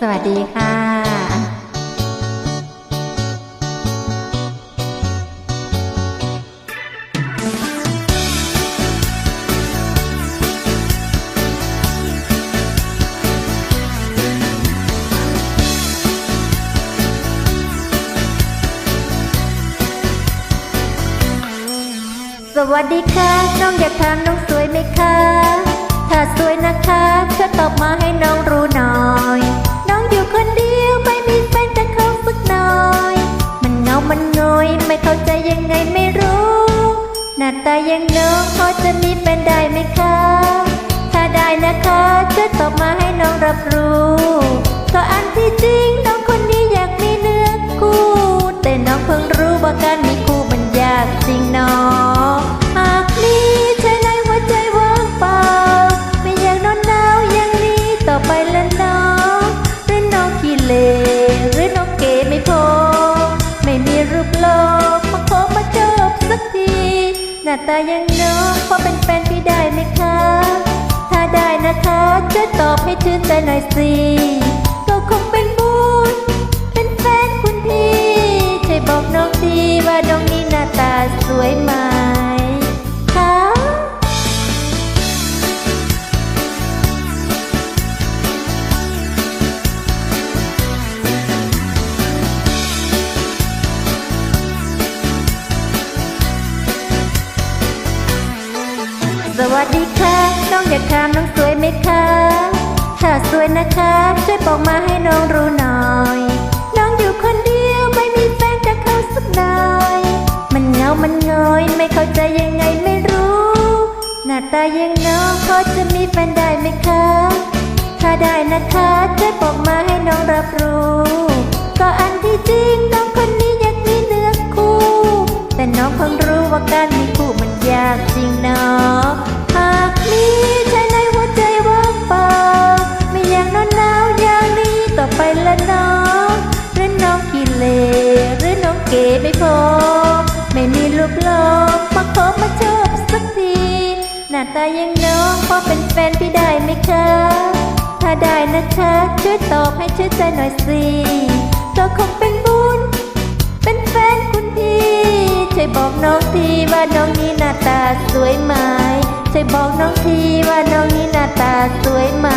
สวัสดีค่ะสวัสดีค่ะ น้องอยากถามน้องสวยไหมคะ ถ้าสวยนะคะช่วยตอบมาให้น้อง อยไม่เข้าใจยังไงไม่รู้ หน้าตายังน้องพอจะมีแฟนได้ไหมคะ ถ้าได้นะคะาตายังน้องพอเป็นแฟนพี่ได้ไหมคะ ถ้าได้นะคะช่วยตอบให้ชื่นใจหน่อยสิก็คงเป็นบุญเป็นแฟนคุณพี่ช่วยบอกน้องดีว่าน้องนี่หน้าตาสวยไหม สวัสดีค่ะน้องอยากถามน้องสวยไหมคะถ้าสวยนะคะ ช่วยบอกมาให้น้องรู้หน่อย น้องอยู่คนเดียวไม่มีแฟนจะเข้าสักหน่อย มันเงา มันงอยไม่เข้าใจยังไงไม่รู้ หน้าตายังน้องพอจะมีแฟนได้ไหมคะ ถ้าได้นะคะช่วยบอกมาให้น้องรับรู้ ก็อันที่จริงน้องคนนี้อยากมีเนื้อคู่ แต่น้องเพิ่ง น้าตายังน้องพอเป็นแฟนพี่ได้ไหมคะ ถ้าได้นะคะ ช่วยตอบให้ชื่นใจหน่อยสิก็คงเป็นบุญ เป็นแฟนคุณพี่ ช่วยบอกน้องทีว่าน้องนี่หน้าตาสวยไหม ช่วยบอกน้องทีว่าน้องนี่หน้าตาสวยไหม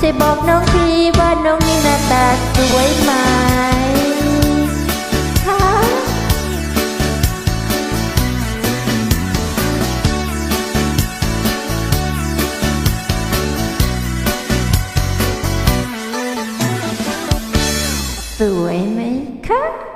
ช่วยบอกน้องทีว่าน้องนี่หน้าตาสวยไหม Slaymaker?